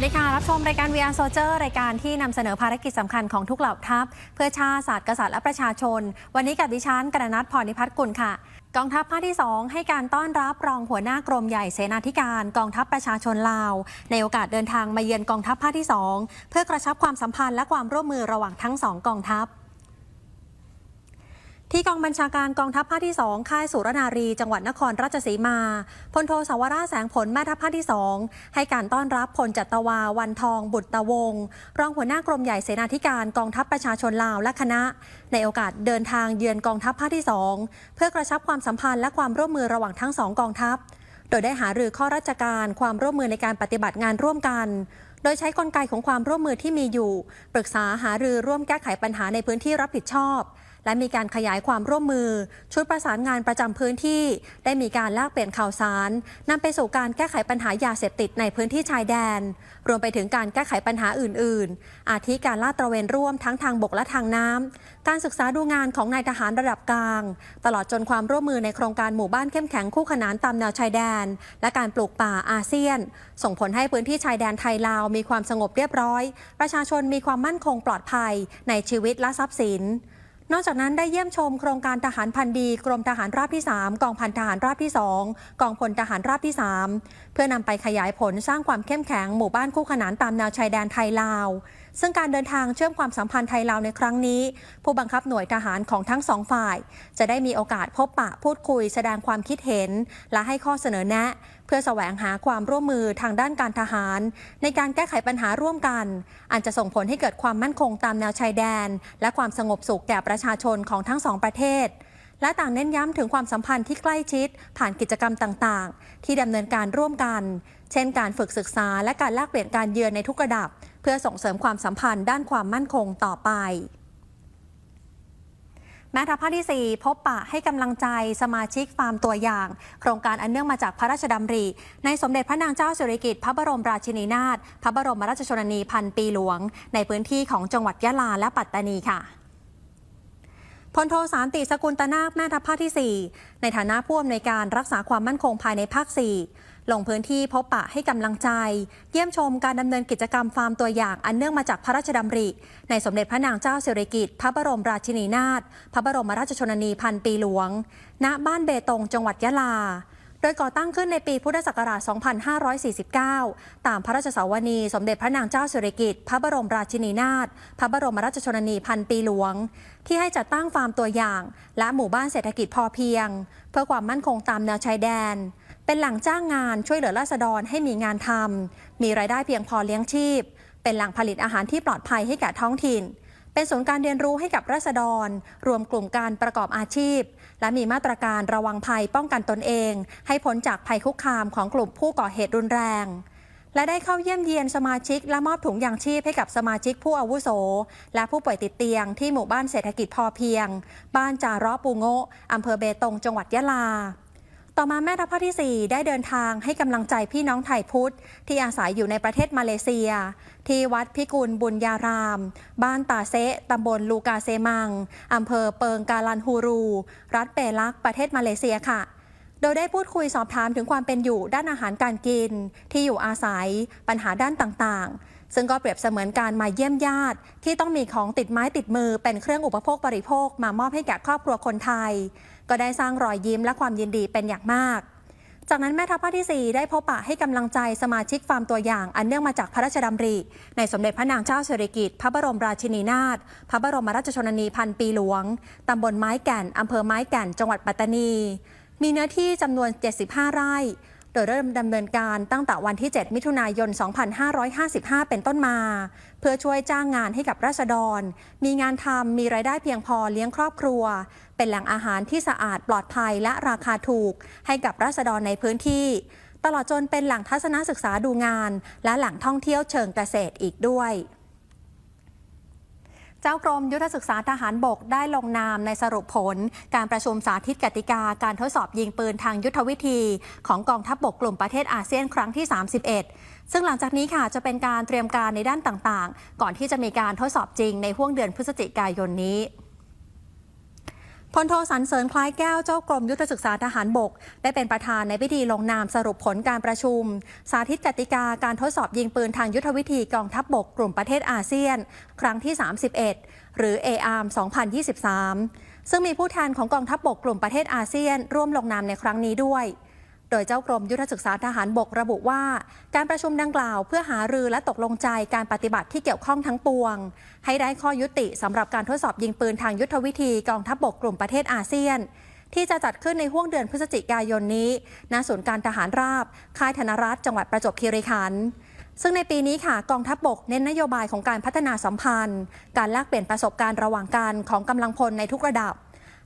วัสดีค่ะ รับชมรายการ VR Soldier รายการที่นำเสนอภารกิจสำคัญของทุกเหล่าทัพ เพื่อชาติศาสตร์กษัตริย์และประชาชน วันนี้กับดิฉันกระนัทพรนิพัฒน์กุลค่ะ กองทัพภาคที่ 2 ให้การต้อนรับรองหัวหน้ากรมใหญ่เสนาธิการกองทัพประชาชนลาว ในโอกาสเดินทางมาเยือนกองทัพภาคที่ 2 เพื่อกระชับความสัมพันธ์และความร่วมมือระหว่างทั้งสองกองทัพ ที่กองบัญชาการกองทัพภาคที่ 2 ค่ายสุรนารี จังหวัดนครราชสีมา พลโทสาวราแสงผลแม่ทัพภาคที่ 2 ให้การต้อนรับพลจัตวาวันทอง บุตรตะวงศ์รองหัวหน้ากรมใหญ่เสนาธิการกองทัพประชาชนลาวและคณะ ในโอกาสเดินทางเยือนกองทัพภาคที่ 2 เพื่อกระชับความสัมพันธ์และความร่วมมือระหว่างทั้งสองกองทัพ โดยได้หารือข้อราชการความร่วมมือในการปฏิบัติงานร่วมกันโดยใช้กลไกของความร่วมมือที่มีอยู่ ปรึกษาหารือร่วมแก้ไขปัญหาในพื้นที่รับผิดชอบ และมีการขยายความร่วมมือ ชุดประสานงานประจำพื้นที่ ได้มีการแลกเปลี่ยนข่าวสารนำไปสู่การแก้ไขปัญหายาเสพติดในพื้นที่ชายแดน รวมไปถึงการแก้ไขปัญหาอื่น ๆ อาทิการลาดตระเวนร่วมทั้งทางบกและทางน้ำการศึกษาดูงานของนายทหารระดับกลาง ตลอดจนความร่วมมือในโครงการหมู่บ้านเข้มแข็งคู่ขนานตามแนวชายแดน และการปลูกป่าอาเซียน ส่งผลให้พื้นที่ชายแดนไทยลาวมีความสงบเรียบร้อย ประชาชนมีความมั่นคงปลอดภัยในชีวิตและทรัพย์สิน นอกจากนั้นได้เยี่ยมชมโครงการทหารพันดี กรมทหารราบที่ 3 กองพันทหารราบที่ 2 กองพลทหารราบที่ 3 เพื่อนำไปขยายผลสร้างความเข้มแข็งหมู่บ้านคู่ขนานตามแนวชายแดนไทยลาวซึ่งการเดินทางเชื่อมความสัมพันธ์ไทยลาวในครั้งนี้ ผู้บังคับหน่วยทหารของทั้งสองฝ่าย จะได้มีโอกาสพบปะพูดคุยแสดงความคิดเห็น และให้ข้อเสนอแนะ เพื่อแสวงหาความร่วมมือทางด้านการทหาร ในการแก้ไขปัญหาร่วมกัน อันจะส่งผลให้เกิดความมั่นคงตามแนวชายแดน และความสงบสุขแก่ประชาชนของทั้งสองประเทศและต่างเน้นย้ำถึงความสัมพันธ์ที่ใกล้ชิด ผ่านกิจกรรมต่าง ๆ ที่ดำเนินการร่วมกัน เช่นการฝึกศึกษาและการแลกเปลี่ยนการเยือนในทุกระดับ เพื่อส่งเสริมความสัมพันธ์ด้านความมั่นคงต่อไปแม่ทัพภาคที่ 4 พบปะให้กำลังใจสมาชิกฟาร์มตัวอย่าง โครงการอันเนื่องมาจากพระราชดำริ ในสมเด็จพระนางเจ้าสิริกิติ์พระบรมราชินีนาถพระบรมราชชนนีพันปีหลวง ในพื้นที่ของจังหวัดยะลาและปัตตานีค่ะ พลโทสารติสกุลตนาคแม่ทัพภาคที่ 4 ในฐานะผู้อำนวยการรักษาความมั่นคงภายในภาค 4 ลงพื้นที่พบปะให้กำลังใจ เยี่ยมชมการดำเนินกิจกรรมฟาร์มตัวอย่างอันเนื่องมาจากพระราชดำริ ในสมเด็จพระนางเจ้าสิริกิติ์พระบรมราชินีนาถพระบรมราชชนนีพันปีหลวง ณบ้านเบตงจังหวัดยะลา โดยก่อตั้งขึ้นในปีพุทธศักราช 2549 ตามพระราชสาวนี สมเด็จพระนางเจ้าสิริกิติ์ พระบรมราชินีนาถ พระบรมราชชนนีพันปีหลวง ที่ให้จัดตั้งฟาร์มตัวอย่าง และหมู่บ้านเศรษฐกิจพอเพียง เพื่อความมั่นคงตามแนวชายแดน เป็นหล่งจ้างงานช่วยเหลือราษฎรให้มีงานทำ มีรายได้เพียงพอเลี้ยงชีพ เป็นแหล่งผลิตอาหารที่ปลอดภัยให้แก่ท้องถิ่น เป็นศูนย์การเรียนรู้ให้กับราษฎร รวมกลุ่มการประกอบอาชีพ และมีมาตรการระวังภัยป้องกันตนเอง ให้พ้นจากภัยคุกคามของกลุ่มผู้ก่อเหตุรุนแรง และได้เข้าเยี่ยมเยียนสมาชิก และมอบถุงยางชีพให้กับสมาชิกผู้อาวุโส และผู้ป่วยติดเตียงที่หมู่บ้านเศรษฐกิจพอเพียง บ้านจาระปูโงะอำเภอเบตงจังหวัดยะลา ต่อมาแม่ทัพภาคที่ 4 ได้เดินทางให้กำลังใจพี่น้องไทยพุทธ ที่อาศัยอยู่ในประเทศมาเลเซีย ที่วัดพิกุลบุญญาราม บ้านตาเซะตำบลลูกาเซมังอำเภอเปิงกาลันฮูรู รัฐเปลักประเทศมาเลเซียค่ะ โดยได้พูดคุยสอบถามถึงความเป็นอยู่ด้านอาหารการกิน ที่อยู่อาศัย ปัญหาด้านต่างๆ ซึ่งก็เปรียบเสมือนการมาเยี่ยมญาติ ที่ต้องมีของติดไม้ติดมือเป็นเครื่องอุปโภคบริโภคมามอบให้แก่ครอบครัวคนไทย ก็ได้สร้างรอยยิ้มและความยินดีเป็นอย่างมาก จากนั้นแม่ทัพภาคที่ 4 ได้พบปะให้กำลังใจสมาชิกฟาร์มตัวอย่าง อันเนื่องมาจากพระราชดำริ ในสมเด็จพระนางเจ้าสิริกิติ์พระบรมราชินีนาถพระบรมราชชนนีพันปีหลวงตำบลไม้แก่นอำเภอไม้แก่น จังหวัดปัตตานี มีเนื้อที่จำนวน 75 ไร่ โดยเริ่มดำเนินการตั้งแต่วันที่ 7 มิถุนายน 2555 เป็นต้นมา เพื่อช่วยจ้างงานให้กับราษฎร มีงานทำมีรายได้เพียงพอเลี้ยงครอบครัว เป็นแหล่งอาหารที่สะอาดปลอดภัยและราคาถูก ให้กับราษฎรในพื้นที่ ตลอดจนเป็นแหล่งทัศนศึกษาดูงาน และแหล่งท่องเที่ยวเชิงเกษตรอีกด้วย จ้ากรมยุทธศึกษาทหารบกได้ลงนามในสรุปผล การประชุมสาธิตกติกาการทดสอบยิงปืนทางยุทธวิธี ของกองทัพบบกกลุ่มประเทศอาเซียนครั้งที่ 31 ซึ่งหลังจากนี้ค่ะจะเป็นการเตรียมการในด้านต่างๆ ก่อนที่จะมีการทดสอบจริงในห่วงเดือนพฤศจิกายนนี้ พลโทสันเสริญคล้ายแก้วเจ้ากรมยุทธศึกษาทหารบก ได้เป็นประธานในพิธีลงนามสรุปผลการประชุม สาธิตกติกาการทดสอบยิงปืนทางยุทธวิธีกองทัพบบกกลุ่มประเทศอาเซียน ครั้งที่ 31 หรือ ARM 2023 ซึ่งมีผู้แทนของกองทัพบบกกลุ่มประเทศอาเซียน ร่วมลงนามในครั้งนี้ด้วย โดยเจ้ากรมยุทธศึกษาทหารบกระบุว่า การประชุมดังกล่าวเพื่อหารือและตกลงใจการปฏิบัติที่เกี่ยวข้องทั้งปวง ให้ได้ข้อยุติสำหรับการทดสอบยิงปืนทางยุทธวิธีกองทัพบบกกลุ่มประเทศอาเซียน ที่จะจัดขึ้นในห้วงเดือนพฤศจิกายนนี้ณศูนย์การทหารราบ ค่ายธนรัฐจังหวัดประจวบคีรีขันธ์ซึ่งในปีนี้ค่ะกองทัพบบกเน้นนโยบายของการพัฒนาสัมพันธ์ การแลกเปลี่ยนประสบการณ์ระหว่างกันของกำลังพลในทุกระดับ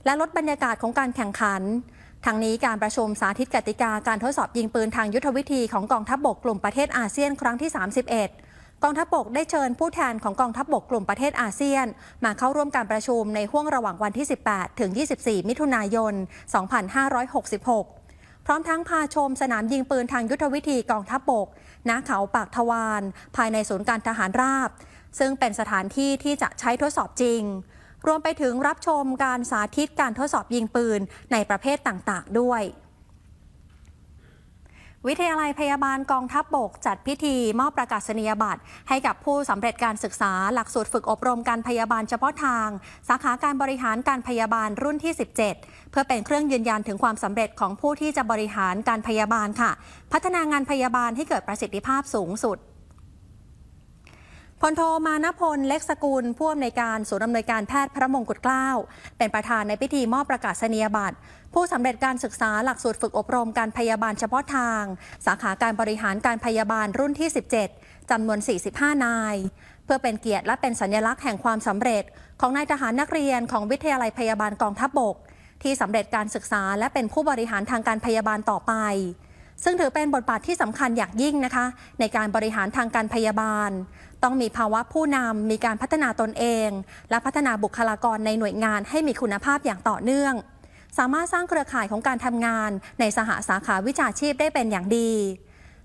และลดบรรยากาศของการแข่งขัน ทั้งนี้การประชุมสาธิตกติกาการทดสอบยิงปืนทางยุทธวิธีของกองทัพบบกกลุ่มประเทศอาเซียนครั้งที่ 31 กองทัพบบกได้เชิญผู้แทนของกองทัพบบกกลุ่มประเทศอาเซียน มาเข้าร่วมการประชุมในห้วงระหว่างวันที่ 18 ถึง 24 มิถุนายน 2566 พร้อมทั้งพาชมสนามยิงปืนทางยุทธวิธีกองทัพบบกณเขาปากทวารภายในศูนย์การทหารราบ ซึ่งเป็นสถานที่ที่จะใช้ทดสอบจริง รวมไปถึงรับชมการสาธิตการทดสอบยิงปืนในประเภทต่างๆ ด้วย วิทยาลัยพยาบาลกองทัพบบกจัดพิธีมอบประกาศนียบัตร ให้กับผู้สำเร็จการศึกษาหลักสูตรฝึกอบรมการพยาบาลเฉพาะทาง สาขาการบริหารการพยาบาลรุ่นที่ 17 เพื่อเป็นเครื่องยืนยันถึงความสำเร็จของผู้ที่จะบริหารการพยาบาลค่ะ พัฒนางานพยาบาลให้เกิดประสิทธิภาพสูงสุด พลโทมานพลเล็กสกุลผู้อำนวยการศูนย์อำนวยการแพทย์พระมงกุฎเกล้า เป็นประธานในพิธีมอบประกาศนียบัตร ผู้สำเร็จการศึกษาหลักสูตรฝึกอบรมการพยาบาลเฉพาะทาง สาขาการบริหารการพยาบาลรุ่นที่ 17 จำนวน 45 นาย เพื่อเป็นเกียรติและเป็นสัญลักษณ์แห่งความสำเร็จ ของนายทหารนักเรียนของวิทยาลัยพยาบาลกองทัพบบก ที่สำเร็จการศึกษาและเป็นผู้บริหารทางการพยาบาลต่อไปซึ่งถือเป็นบทบาทที่สำคัญอย่างยิ่งนะคะ ในการบริหารทางการพยาบาล ต้องมีภาวะผู้นำมีการพัฒนาตนเอง และพัฒนาบุคลากรในหน่วยงานให้มีคุณภาพอย่างต่อเนื่อง สามารถสร้างเครือข่ายของการทำงาน ในสหสาขาวิชาชีพได้เป็นอย่างดี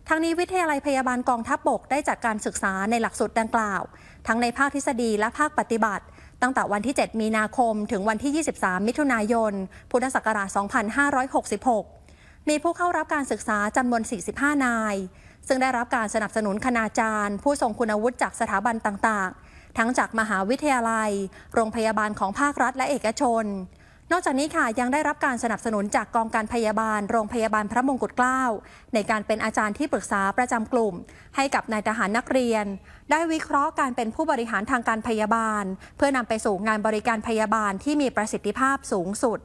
ทั้งนี้วิทยาลัยพยาบาลกองทัพบบกได้จัดการศึกษาในหลักสูตรดังกล่าว ทั้งในภาคทฤษฎีและภาคปฏิบัติ ตั้งแต่วันที่ 7 มีนาคม ถึงวันที่ 23 มิถุนายน พุทธศักราช 2566 มีผู้เข้ารับการศึกษาจำนวน 45 นาย ซึ่งได้รับการสนับสนุนคณาจารย์ ผู้ทรงคุณวุฒิจากสถาบันต่างๆ ทั้งจากมหาวิทยาลัย โรงพยาบาลของภาครัฐและเอกชน นอกจากนี้ค่ะยังได้รับการสนับสนุนจากกองการพยาบาล โรงพยาบาลพระมงกุฎเกล้าในการเป็นอาจารย์ที่ปรึกษาประจำกลุ่ม ให้กับนายทหารนักเรียน ได้วิเคราะห์การเป็นผู้บริหารทางการพยาบาล เพื่อนำไปสู่งานบริการพยาบาลที่มีประสิทธิภาพสูงสุด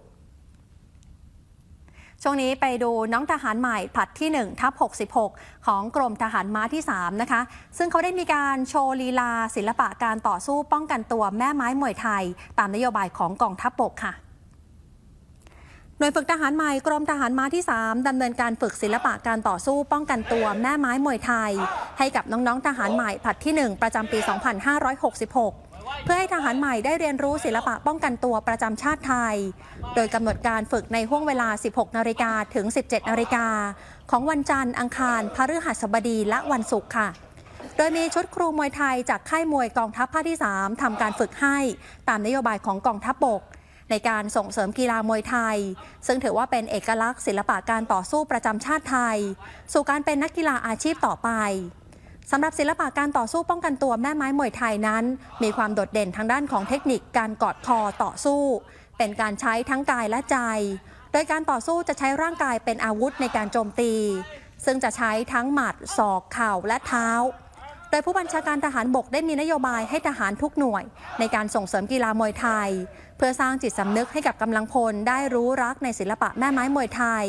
ช่วงนี้ไปดูน้องทหารใหม่ผัดที่1ทับ66 ของกรมทหารม้าที่ 3 นะคะ ซึ่งเขาได้มีการโชว์ลีลาศิลปะการต่อสู้ป้องกันตัวแม่ไม้มวยไทย ตามนโยบายของกองทัพบกค่ะหน่วยฝึกทหารใหม่กรมทหารม้าที่ 3 ดำเนินการฝึกศิลปะการต่อสู้ป้องกันตัวแม่ไม้มวยไทย ให้กับน้องๆทหารใหม่ผัดที่ 1 ประจำปี 2566 เพื่อให้ทหารใหม่ได้เรียนรู้ศิลปะป้องกันตัวประจำชาติไทย โดยกำหนดการฝึกในห่วงเวลา 16 นาฬิกาถึง 17 นาฬิกา ของวันจันทร์อังคาร พฤหัสบดีและวันศุกร์ค่ะ โดยมีชุดครูมวยไทยจากค่ายมวยกองทัพภาคที่ 3 ทำการฝึกให้ตามนโยบายของกองทัพบบกในการส่งเสริมกีฬามวยไทย ซึ่งถือว่าเป็นเอกลักษณ์ศิลปะการต่อสู้ประจำชาติไทย สู่การเป็นนักกีฬาอาชีพต่อไป สำหรับศิลปะการต่อสู้ป้องกันตัวแม่ไม้มวยไทยนั้น มีความโดดเด่นทางด้านของเทคนิคการกอดคอต่อสู้ เป็นการใช้ทั้งกายและใจ โดยการต่อสู้จะใช้ร่างกายเป็นอาวุธในการโจมตี ซึ่งจะใช้ทั้งหมัดศอกเข่าและเท้า โดยผู้บัญชาการทหารบกได้มีนโยบายให้ทหารทุกหน่วย ในการส่งเสริมกีฬามวยไทย พื่อสร้างจิตสำนึกให้กับกำลังพลได้รู้รักในศิลปะแม่ไม้มวยไทย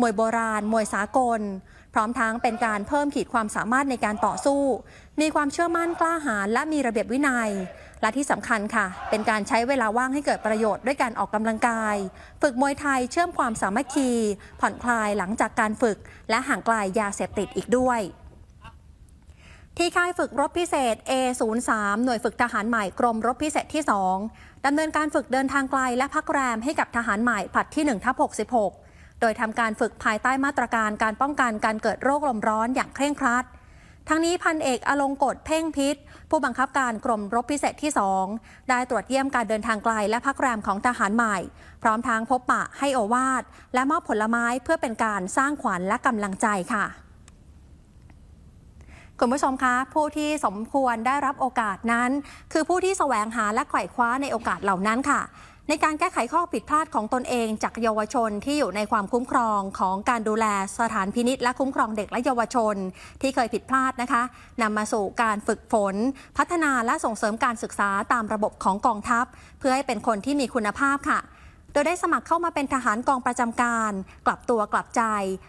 มวยโบราณ มวยสากล พร้อมทั้งเป็นการเพิ่มขีดความสามารถในการต่อสู้ มีความเชื่อมั่นกล้าหาญและมีระเบียบวินัย และที่สำคัญค่ะ เป็นการใช้เวลาว่างให้เกิดประโยชน์ด้วยการออกกำลังกาย ฝึกมวยไทยเชื่อมความสามัคคี ผ่อนคลายหลังจากการฝึก และห่างไกลยาเสพติดอีกด้วย ที่ค่ายฝึกรบพิเศษ A03 หน่วยฝึกทหารใหม่กรมรบพิเศษที่ 2 ดำเนินการฝึกเดินทางไกลและพักแรมให้กับทหารใหม่ผลัดที่1ทับ66 โดยทำการฝึกภายใต้มาตรการการป้องกันการเกิดโรคลมร้อนอย่างเคร่งครัด ทั้งนี้พันเอกอลงกฎเพ่งพิษ ผู้บังคับการกรมรบพิเศษที่ 2 ได้ตรวจเยี่ยมการเดินทางไกลและพักแรมของทหารใหม่ พร้อมทางพบปะให้โอวาทและมอบผลไม้เพื่อเป็นการสร้างขวัญและกำลังใจค่ะ คุณผู้ชมคะ ผู้ที่สมควรได้รับโอกาสนั้น คือผู้ที่แสวงหาและไขว่คว้าในโอกาสเหล่านั้นค่ะ ในการแก้ไขข้อผิดพลาดของตนเองจากเยาวชนที่อยู่ในความคุ้มครองของการดูแลสถานพินิษและคุ้มครองเด็กและเยาวชน ที่เคยผิดพลาดนะคะนำมาสู่การฝึกฝน พัฒนาและส่งเสริมการศึกษาตามระบบของกองทัพ เพื่อให้เป็นคนที่มีคุณภาพค่ะโดยได้สมัครเข้ามาเป็นทหารกองประจำการ กลับตัวกลับใจ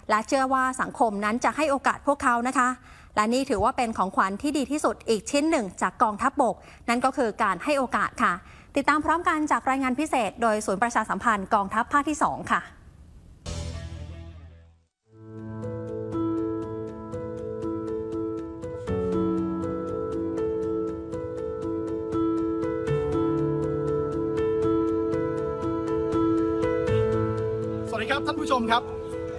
และเชื่อว่าสังคมนั้นจะให้โอกาสพวกเขานะคะ และนี่ถือว่าเป็นของขวัญที่ดีที่สุดอีกชิ้นหนึ่งจากกองทัพบบก นั่นก็คือการให้โอกาสค่ะ ติดตามพร้อมกันจากรายงานพิเศษ โดยศูนย์ประชาสัมพันธ์กองทัพภาคที่ 2 ค่ะสวัสดีครับท่านผู้ชมครับ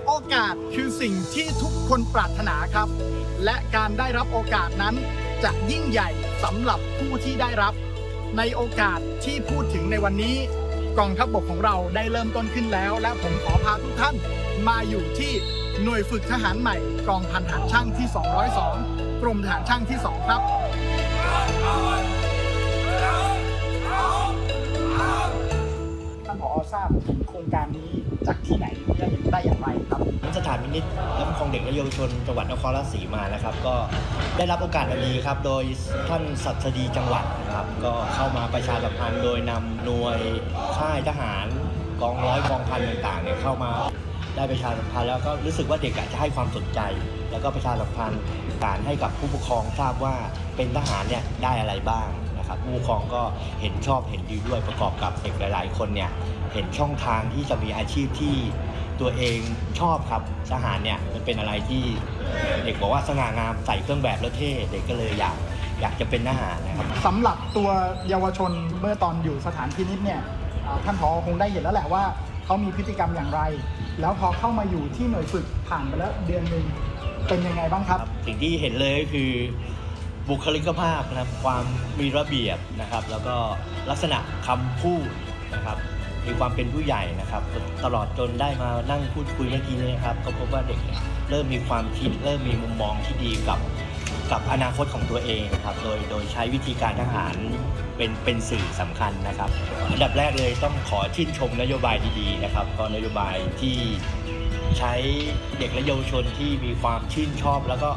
โอกาสคือสิ่งที่ทุกคนปรารถนาครับ และการได้รับโอกาสนั้น จะยิ่งใหญ่สำหรับผู้ที่ได้รับ ในโอกาสที่พูดถึงในวันนี้ กองทัพบบกของเราได้เริ่มต้นขึ้นแล้ว และผมขอพาทุกท่านมาอยู่ที่หน่วยฝึกทหารใหม่ กองพันทหารช่างที่ 202 กรมทหารช่างที่ 2 ครับ ผอทราบถึงโครงการนี้จากที่ไหนได้ได้อย่างไรครับสถานพินิจและปกครองเด็กและเยาวชนจังหวัดนครราชสีมานะครับ ก็ได้รับโอกาสอันนี้ครับ โดยท่านสัตดีจังหวัดนะครับ ก็เข้ามาประชาสัมพันธ์โดยนำหน่วยค่ายทหารกองร้อยกองพันต่างๆเนี่ยเข้ามาได้ประชาสัมพันธ์แล้วก็รู้สึกว่าเด็กอะจะให้ความสนใจ แล้วก็ประชาสัมพันธ์การให้กับผู้ปกครองทราบว่าเป็นทหารเนี่ยได้อะไรบ้าง นะครับผู้ปกครองก็เห็นชอบเห็นดีด้วยประกอบกับเด็กหลาย ๆ คนเนี่ยเห็นช่องทางที่จะมีอาชีพที่ตัวเองชอบครับทหารเนี่ยมันเป็นอะไรที่เด็กบอกว่าสง่างามใส่เครื่องแบบแล้วเท่เด็กก็เลยอยากอยากจะเป็นทหารนะครับสำหรับตัวเยาวชนเมื่อตอนอยู่สถานพินิษเนี่ยอ่าท่านผอคงได้เห็นแล้วแหละว่าเขามีพฤติกรรมอย่างไร แล้วพอเข้ามาอยู่ที่หน่วยฝึกผ่านไปแล้วเดือนหนึ่งเป็นยังไงบ้างครับ สิ่งที่เห็นเลยก็คือ บุคลิกภาพนะครับความมีระเบียบนะครับ แล้วก็ลักษณะคำพูดนะครับ มีความเป็นผู้ใหญ่นะครับ ตลอดจนได้มานั่งพูดคุยเมื่อกี้นี้นะครับ ก็พบว่าเด็กเริ่มมีความคิด เริ่มมีมุมมองที่ดีกับกับอนาคตของตัวเองนะครับ โดยโดยใช้วิธีการทหารเป็นเป็นสื่อสำคัญนะครับ อันดับแรกเลยต้องขอชื่นชมนโยบายดีๆนะครับก็นโยบายที่ใช้เด็กและเยาวชนที่มีความชื่นชอบแล้วก็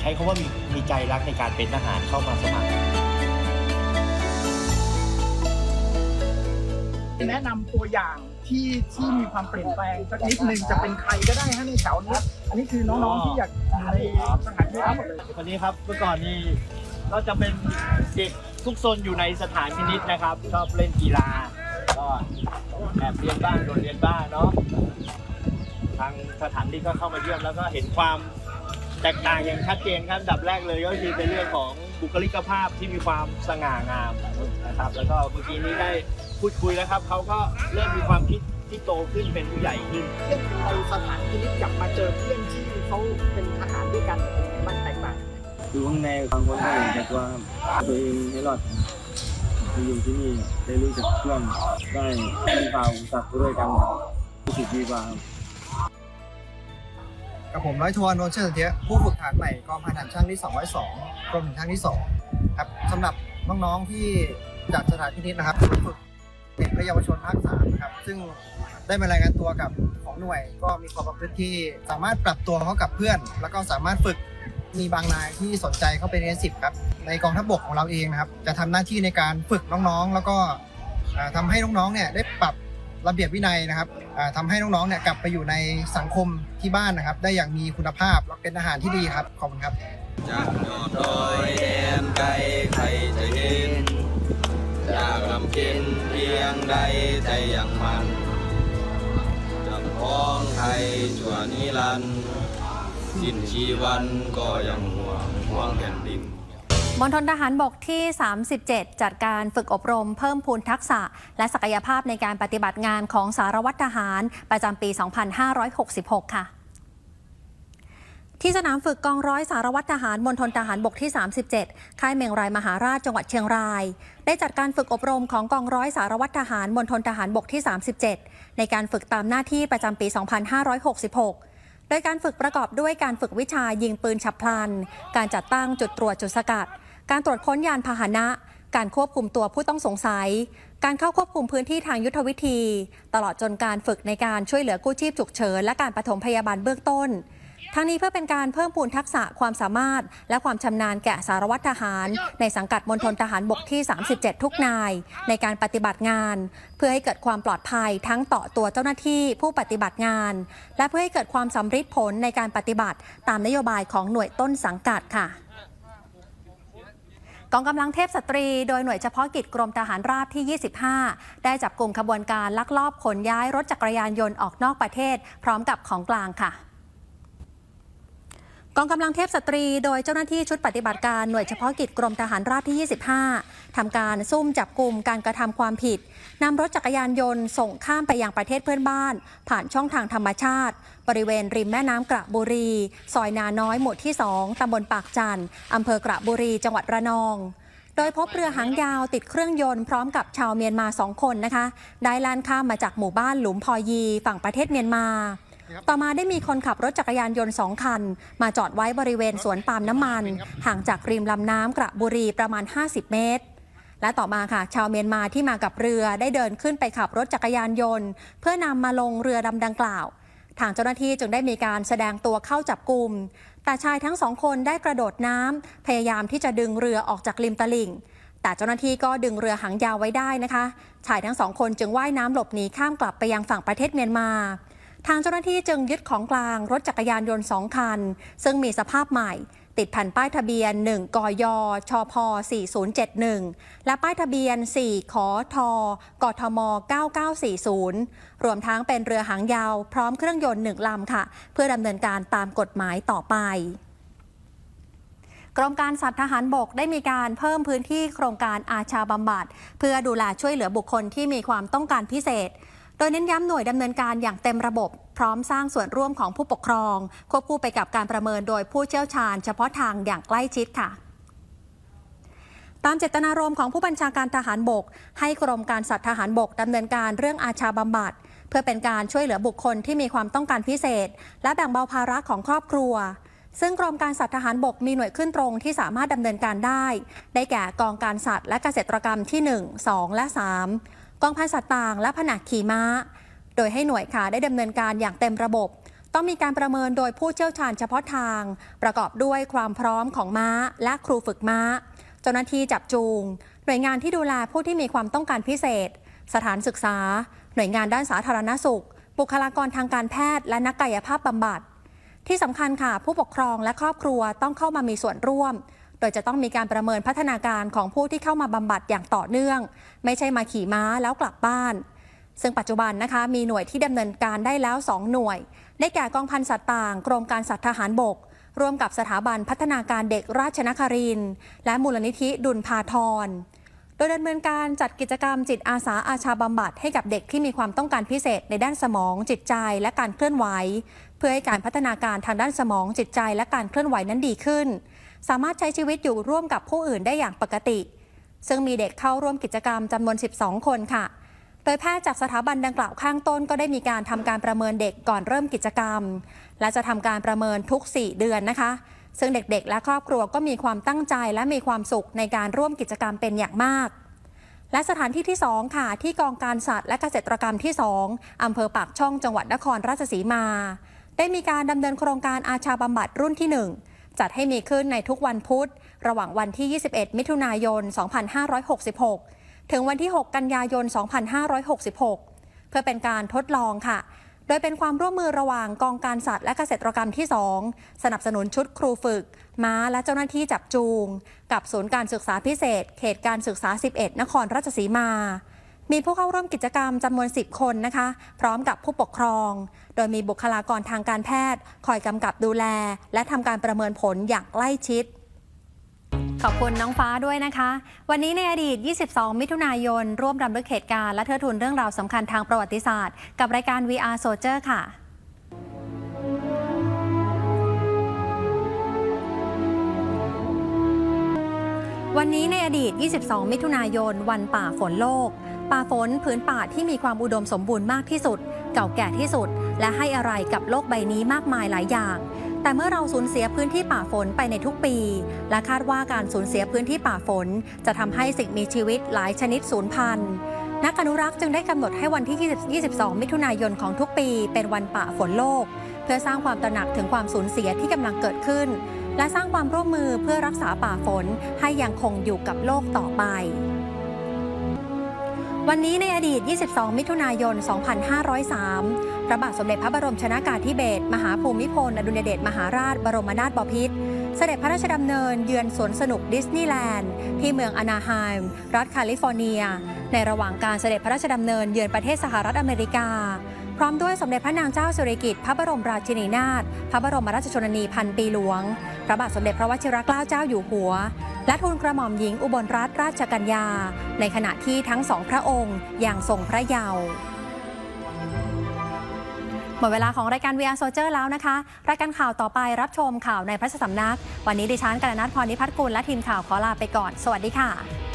ใช้คำว่ามีมีใจรักในการเป็นทหารเข้ามาสมัคร แนะนำตัวอย่างที่ที่มีความเปลี่ยนแปลงสักนิดนึงจะเป็นใครก็ได้ฮะในแถวนี้อันนี้คือน้องๆที่อยากอยู่ในสถานที่ทั้งหมดเลยคนนี้ครับเมื่อก่อนนี่ก็จะเป็นเด็กทุกซนอยู่ในสถานพินิษนะครับ ชอบเล่นกีฬา ก็แอบเรียนบ้างโดนเรียนบ้างเนาะทางสถานที่ก็เข้ามาเยี่ยมแล้วก็เห็นความ แตกต่างอย่างชัดเจนครับอันดับแรกเลยก็คือเป็นเรื่องของบุคลิกภาพที่มีความสง่างามนะครับ แล้วก็เมื่อกี้นี้ได้พูดคุยแล้วครับเขาก็เริ่มมีความคิดที่โตขึ้นเป็นผู้ใหญ่ขึ้นเพื่อนในสถานพินิษกลับมาเจอเพื่อนที่เขาเป็นทหารด้วยกันเป็นยังไงบ้างแตกต่างอยู่ข้างในบางคนก็เห็นแต่ตัวตัวเองให้รอดมาอยู่ที่นี่ได้รู้จักเพื่อนได้เป็นเป่าสักดิ์ด้วยกันรู้สึกดีกว่าครับ กับผมร้อยทวนโรเชอร์เทียผู้ฝึกฐานใหม่กองพันทหารช่างที่202กรมถึงช่างที่2ครับสำหรับน้องๆที่จากสถานพินิจนะครับฝึกเด็กและเยาวชนภาค3นะครับซึ่งได้มารายงานตัวกับของหน่วย ก็มีความประพฤติที่สามารถปรับตัวเข้ากับเพื่อน แล้วก็สามารถฝึกมีบางนายที่สนใจเข้าไปเรียนสิบครับในกองทัพบกของเราเองนะครับ จะทำหน้าที่ในการฝึกน้องๆ แล้วก็ทำาให้น้องๆเนี่ยได้ปรับ ระเบียบวินัยนะครับอ่าทำให้น้องๆเนี่ยกลับไปอยู่ในสังคมที่บ้านนะครับ ได้อย่างมีคุณภาพและเป็นอาหารที่ดีครับขอบคุณครับจากยอดดอยแดนไกลใครจะเห็นจากลำเค็นเพียงใดใจอยังมันจะพ้องไทยชั่วนิรันดร์สิ้นชีวันก็ยังห่วงห่วงแผ่นดิน มณฑลทหารบกที่ 37 จัดการฝึกอบรมเพิ่มพูนทักษะ และศักยภาพในการปฏิบัติงานของสารวัตรทหารประจำปี 2566 ค่ะที่สนามฝึกกองร้อยสารวัตรทหารมณฑลทหารบกที่ 37 ค่ายเมงรายมหาราชจังหวัดเชียงราย ได้จัดการฝึกอบรมของกองร้อยสารวัตรทหารมณฑลทหารบกที่ 37 ในการฝึกตามหน้าที่ประจำปี 2566 โดยการฝึกประกอบด้วยการฝึกวิชายิงปืนฉับพลัน การจัดตั้งจุดตรวจจุดสกัด การตรวจค้นยานพาหนะ การควบคุมตัวผู้ต้องสงสัย การเข้าควบคุมพื้นที่ทางยุทธวิธี ตลอดจนการฝึกในการช่วยเหลือกู้ชีพฉุกเฉินและการปฐมพยาบาลเบื้องต้นทั้งนี้เพื่อเป็นการเพิ่มพูนทักษะความสามารถ และความชำนาญแก่สารวัตรทหาร ในสังกัดมณฑลทหารบกที่ 37 ทุกนาย ในการปฏิบัติงาน เพื่อให้เกิดความปลอดภัยทั้งต่อตัวเจ้าหน้าที่ผู้ปฏิบัติงาน และเพื่อให้เกิดความสำฤทธิ์ผลในการปฏิบัติตามนโยบายของหน่วยต้นสังกัดค่ะ กองกำลังเทพสตรี โดยหน่วยเฉพาะกิจกรมทหารราบที่ 25 ได้จับกลุ่มขบวนการลักลอบขนย้ายรถจักรยานยนต์ออกนอกประเทศ พร้อมกับของกลางค่ะ กองกำลังเทพสตรีโดยเจ้าหน้าที่ชุดปฏิบัติการหน่วยเฉพาะกิจกรมทหารราบที่ 25 ทำการซุ่มจับกลุ่มการกระทำความผิดนำรถจักรยานยนต์ส่งข้ามไปยังประเทศเพื่อนบ้าน ผ่านช่องทางธรรมชาติ บริเวณริมแม่น้ำกระบุรี ซอยนาน้อยหมู่ที่ 2ตำบลปากจันทร์อำเภอกระบุรีจังหวัดระนองโดยพบเรือหางยาวติดเครื่องยนต์พร้อมกับชาวเมียนมาสองคนนะคะ ได้ลานข้ามมาจากหมู่บ้านหลุมพอยี ฝั่งประเทศเมียนมา ต่อมาได้มีคนขับรถจักรยานยนต์สองคัน มาจอดไว้บริเวณสวนปาล์มน้ำมัน ห่างจากริมลำน้ำกระบุรีประมาณ 50 เมตร และต่อมาค่ะ ชาวเมียนมาที่มากับเรือได้เดินขึ้นไปขับรถจักรยานยนต์ เพื่อนำมาลงเรือลำดังกล่าว ทางเจ้าหน้าที่จึงได้มีการแสดงตัวเข้าจับกลุ่มแต่ชายทั้งสองคนได้กระโดดน้ำพยายามที่จะดึงเรือออกจากริมตลิ่งแต่เจ้าหน้าที่ก็ดึงเรือหางยาวไว้ได้นะคะ ชายทั้งสองคนจึงว่ายน้ำหลบหนีข้ามกลับไปยังฝั่งประเทศเมียนมา ทางเจ้าหน้าที่จึงยึดของกลางรถจักรยานยนต์ 2 คัน ซึ่งมีสภาพใหม่ ติดแผ่นป้ายทะเบียน 1 กย ชพ 4071 และป้ายทะเบียน 4 ขอทกทม 9940 รวมทั้งเป็นเรือหางยาวพร้อมเครื่องยนต์ 1 ลำค่ะ เพื่อดำเนินการตามกฎหมายต่อไปกรมการสัตว์ทหารบกได้มีการเพิ่มพื้นที่โครงการอาชาบำบัด เพื่อดูแลช่วยเหลือบุคคลที่มีความต้องการพิเศษ โดยเน้นย้ำหน่วยดำเนินการอย่างเต็มระบบ พร้อมสร้างส่วนร่วมของผู้ปกครอง ควบคู่ไปกับการประเมินโดยผู้เชี่ยวชาญ เฉพาะทางอย่างใกล้ชิดค่ะตามเจตนารมณ์ของผู้บัญชาการทหารบก ให้กรมการสัตว์ทหารบกดำเนินการเรื่องอาชาบำบัด เพื่อเป็นการช่วยเหลือบุคคลที่มีความต้องการพิเศษ และแบ่งเบาภาระของครอบครัว ซึ่งกรมการสัตว์ทหารบกมีหน่วยขึ้นตรงที่สามารถดำเนินการได้ ได้แก่กองการสัตว์และเกษตรกรรมที่ 1 2 และ 3 กองพันสัตว์ต่าง และผนักขี่ม้า โดยให้หน่วยค่ะได้ดำเนินการอย่างเต็มระบบ ต้องมีการประเมินโดยผู้เชี่ยวชาญเฉพาะทาง ประกอบด้วยความพร้อมของม้า และครูฝึกม้า เจ้าหน้าที่จับจูง หน่วยงานที่ดูแลผู้ที่มีความต้องการพิเศษ สถานศึกษา หน่วยงานด้านสาธารณสุข บุคลากรทางการแพทย์ และนักกายภาพบำบัดที่สำคัญค่ะ ผู้ปกครองและครอบครัวต้องเข้ามามีส่วนร่วม โดยจะต้องมีการประเมินพัฒนาการของผู้ที่เข้ามาบำบัดอย่างต่อเนื่อง ไม่ใช่มาขี่ม้าแล้วกลับบ้าน ซึ่งปัจจุบันนะคะมีหน่วยที่ดำเนินการได้แล้ว 2 หน่วย ได้แก่กองพันสัตว์ต่าง กรมการสัตว์ทหารบก ร่วมกับสถาบันพัฒนาการเด็กราชนครินและมูลนิธิดุลพาทรโดยดำเนินการจัดกิจกรรมจิตอาสาอาชาบำบัดให้กับเด็กที่มีความต้องการพิเศษในด้านสมองจิตใจและการเคลื่อนไหว เพื่อให้การพัฒนาการทางด้านสมองจิตใจและการเคลื่อนไหวนั้นดีขึ้น สามารถใช้ชีวิตอยู่ร่วมกับผู้อื่นได้อย่างปกติ ซึ่งมีเด็กเข้าร่วมกิจกรรมจำนวน 12 คนค่ะ โดยแพทย์จากสถาบันดังกล่าวข้างต้นก็ได้มีการทำการประเมินเด็กก่อนเริ่มกิจกรรม และจะทำการประเมินทุก 4 เดือนนะคะ ซึ่งเด็กๆ และครอบครัวก็มีความตั้งใจและมีความสุขในการร่วมกิจกรรมเป็นอย่างมากและสถานที่ที่ 2 ค่ะ ที่กองการสัตว์และเกษตรกรรมที่ 2อำเภอปากช่องจังหวัดนครราชสีมา ได้มีการดำเนินโครงการอาชาบำบัดรุ่นที่ 1 จัดให้มีขึ้นในทุกวันพุธ ระหว่างวันที่ 21 มิถุนายน 2566 ถึงวันที่ 6 กันยายน 2566 เพื่อเป็นการทดลองค่ะ โดยเป็นความร่วมมือระหว่างกองการสัตว์และเกษตรกรรมที่ 2 สนับสนุนชุดครูฝึก ม้าและเจ้าหน้าที่จับจูง กับศูนย์การศึกษาพิเศษ เขตการศึกษา 11 นครราชสีมา มีผู้เข้าร่วมกิจกรรมจำนวน 10 คนนะคะ พร้อมกับผู้ปกครอง โดยมีบุคลากรทางการแพทย์ คอยกำกับดูแล และทำการประเมินผลอย่างใกล้ชิด ขอบคุณน้องฟ้าด้วยนะคะ วันนี้ในอดีต 22 มิถุนายน ร่วมรำลึกเหตุการณ์และเทิดทูนเรื่องราวสำคัญทางประวัติศาสตร์ กับรายการ VR Soldier ค่ะวันนี้ในอดีต 22 มิถุนายน วันป่าฝนโลก ป่าฝนผืนป่าที่มีความอุดมสมบูรณ์มากที่สุด เก่าแก่ที่สุด และให้อะไรกับโลกใบนี้มากมายหลายอย่าง แต่เมื่อเราสูญเสียพื้นที่ป่าฝนไปในทุกปี และคาดว่าการสูญเสียพื้นที่ป่าฝน จะทำให้สิ่งมีชีวิตหลายชนิดสูญพันธุ์นักอนุรักษ์จึงได้กำหนดให้วันที่20 22 มิถุนายนของทุกปี เป็นวันป่าฝนโลก เพื่อสร้างความตระหนักถึงความสูญเสียที่กำลังเกิดขึ้น และสร้างความร่วมมือเพื่อรักษาป่าฝนให้ยังคงอยู่กับโลกต่อไป วันนี้ในอดีต 22 มิถุนายน 2503 พระบาทสมเด็จพระบรมชนากาธิเบศร มหาภูมิพล อดุลยเดชมหาราช บรมนาถบพิตร เสด็จพระราชดำเนินเยือนสวนสนุกดิสนีย์แลนด์ ที่เมืองอนาไฮม์รัฐแคลิฟอร์เนีย ในระหว่างการเสด็จพระราชดำเนินเยือนประเทศสหรัฐอเมริกา พร้อมด้วยสมเด็จพระนางเจ้าสิริกิติ์พระบรมราชินีนาถพระบรมราชชนนีพันปีหลวง พระบาทสมเด็จพระวชิรเกล้าเจ้าอยู่หัว และทูลกระหม่อมหญิงอุบลรัตนราชกัญญา ในขณะที่ทั้งสองพระองค์อย่างทรงพระเยาว์หมดเวลาของรายการ VR Soldier แล้วนะคะ รายการข่าวต่อไปรับชมข่าวในพระราชสำนัก วันนี้ดิฉันกัลนัทพรนิพัฒน์กุลและทีมข่าวขอลาไปก่อน สวัสดีค่ะ